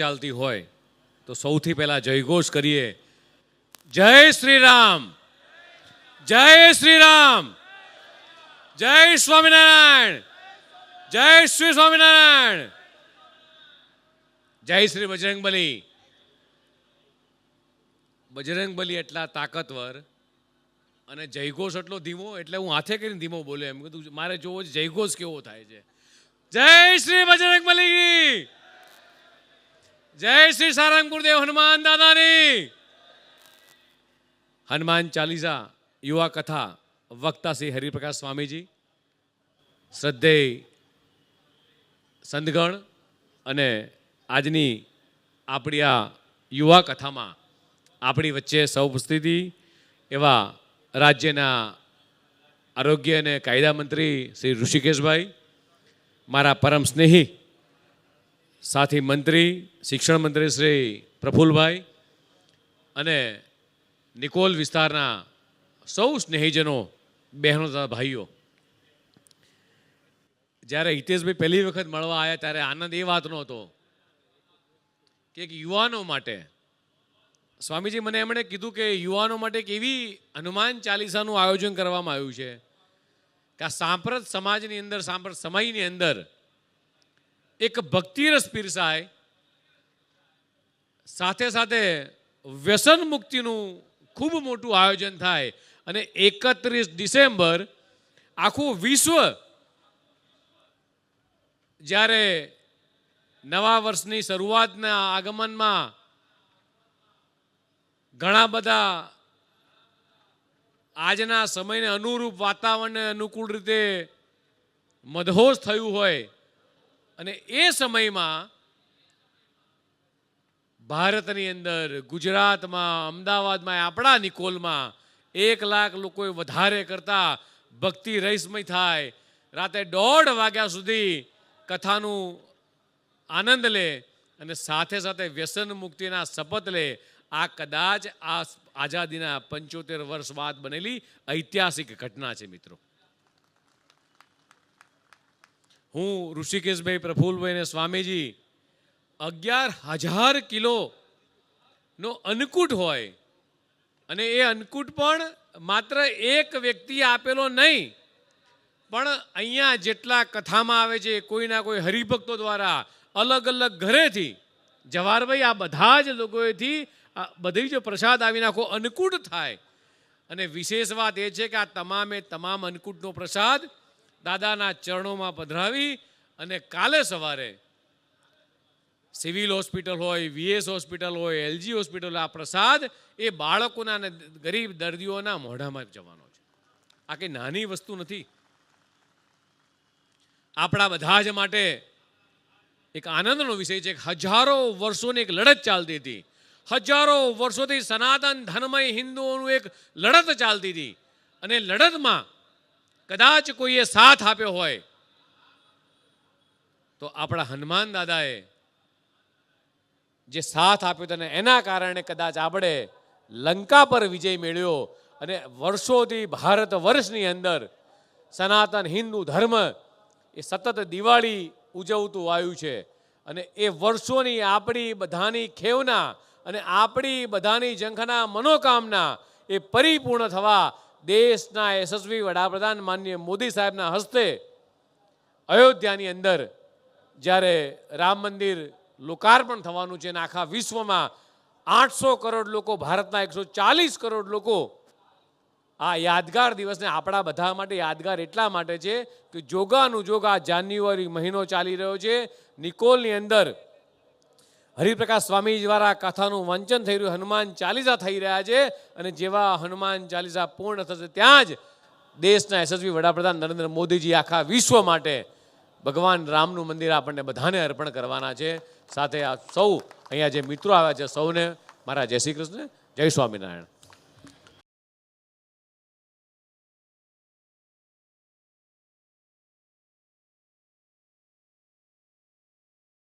ચાલતી હોય, તો સૌથી પહેલા જયઘોષ કરીએ. જય શ્રી રામ જય શ્રી રામ જય સ્વામિનારાયણ. જય શ્રી સ્વામિનારાયણ. જય શ્રી બજરંગબલી. બજરંગબલી એટલા તાકતવર અને જયઘોષ એટલો ધીમો, એટલે હું હાથે કરીને ધીમો બોલ્યો એમ. કીધું, મારે જોવો જયઘોષ કેવો થાય છે. જય શ્રી બજરંગબલી. જય શ્રી સારંગપુર દેવ હનુમાન દાદાની. હનુમાન ચાલીસા, યુવા કથા, વક્તા શ્રી હરિપ્રકાશ સ્વામીજી, શ્રદ્ધેય સંતગણ અને આજની આપણી આ યુવા કથામાં આપણી વચ્ચે સૌ ઉપસ્થિતિ એવા રાજ્યના આરોગ્ય અને કાયદા મંત્રી શ્રી ઋષિકેશભાઈ, મારા પરમ સ્નેહી સાથી મંત્રી, શિક્ષણ મંત્રી શ્રી પ્રફુલભાઈ અને નિકોલ વિસ્તારના સૌ સ્નેહીજનો, બહેનો તથા ભાઈઓ. જ્યારે હિતેશભાઈ પહેલી વખત મળવા આવ્યા ત્યારે આનંદ એ વાતનો હતો કે એક યુવાનો માટે, સ્વામીજી મને એમણે કીધું કે યુવાનો માટે એક એવી હનુમાન ચાલીસાનું આયોજન કરવામાં આવ્યું છે કે આ સાંપ્રત સમાજની અંદર, સાંપ્રત સમયની અંદર એક ભક્તિરસ પીરસાય સાથે સાથે વ્યસન મુક્તિનું ખૂબ મોટું આયોજન થાય અને એકત્રીસ ડિસેમ્બર આખું વિશ્વ જ્યારે નવા વર્ષની શરૂઆતના આગમનમાં ઘણા બધા આજના સમયને અનુરૂપ વાતાવરણને અનુકૂળ રીતે મદહોશ થયું હોય અને એ સમયમાં ભારતની અંદર, ગુજરાતમાં, અમદાવાદમાં આપણા નિકોલમાં એક લાખ લોકોએ વધારે કરતા ભક્તિ રહીસમય થાય. રાતે દોઢ વાગ્યા સુધી કથાનું આનંદ લે અને સાથે સાથે વ્યસન મુક્તિના શપથ લે. આ કદાચ આ આઝાદીના પંચોતેર વર્ષ બાદ બનેલી ઐતિહાસિક ઘટના છે મિત્રો. હું ઋષિકેશભાઈ પ્રફુલભાઈ અને સ્વામીજી અગિયાર હજાર કિલો નો અન્નકૂટ હોય અને એ અન્નકૂટ પણ માત્ર એક વ્યક્તિએ આપેલો નહીં, પણ અહીંયા જેટલા કથામાં આવે છે કોઈના કોઈ હરિભક્તો દ્વારા અલગ અલગ ઘરેથી, જવાહરભાઈ આ બધા જ લોકોએથી બધી જ પ્રસાદ આવીને આખો અન્નકૂટ થાય. અને વિશેષ વાત એ છે કે આ તમામે તમામ અન્નકૂટનો પ્રસાદ દાદાના ચરણોમાં પધરાવી અને કાલે સવારે સિવિલ હોસ્પિટલ હોય, વીએસ હોસ્પિટલ હોય, એલજી હોસ્પિટલ, આ પ્રસાદ એ બાળકોના અને ગરીબ દર્દીઓના મોઢામાં જવાનો છે. આ કંઈ નાની વસ્તુ નથી. આપણા બધા જ માટે એક આનંદનો વિષય છે હજારો વર્ષોની એક લડત ચાલતી હતી. હજારો વર્ષોથી સનાતન ધર્મય હિન્દુઓનું એક લડત ચાલતી હતી. અને લડતમાં કદાચ કોઈએ સાથ આપ્યો હોય, તો આપણા હનુમાન દાદાએ જે સાથ આપ્યો હતો ને એના કારણે કદાચ આપણે લંકા પર વિજય મેળવ્યો અને વર્ષોથી ભારત વર્ષની અંદર સનાતન હિન્દુ ધર્મ એ સતત દિવાળી ઉજવતું આવ્યું છે અને એ વર્ષોની આપણી બધાની ખેવના અને આપણી બધાની જંખના મનોકામના એ પરિપૂર્ણ થવા દેશના યશસ્વી વડાપ્રધાન માનનીય મોદી સાહેબના હસ્તે અયોધ્યાની અંદર જ્યારે રામ મંદિર લોકાર્પણ થવાનું છે અને આખા વિશ્વમાં આઠસો કરોડ લોકો, ભારતના એકસો ચાલીસ કરોડ લોકો આ યાદગાર દિવસને આપણા બધા માટે યાદગાર એટલા માટે છે કે જોગાનું જોગ આ જાન્યુઆરી મહિનો ચાલી રહ્યો છે. નિકોલની અંદર હરિપ્રકાશ સ્વામી દ્વારા કથાનું વાંચન થઈ રહ્યું. હનુમાન ચાલીસા થઈ રહ્યા છે અને જેવા હનુમાન ચાલીસા પૂર્ણ થશે ત્યાં જ દેશના યશસ્વી વડાપ્રધાન નરેન્દ્ર મોદીજી આખા વિશ્વ માટે ભગવાન રામનું મંદિર આપણને બધાને અર્પણ કરવાના છે. સાથે આ સૌ અહીંયા જે મિત્રો આવ્યા છે સૌને મારા જય શ્રી કૃષ્ણ, જય સ્વામિનારાયણ.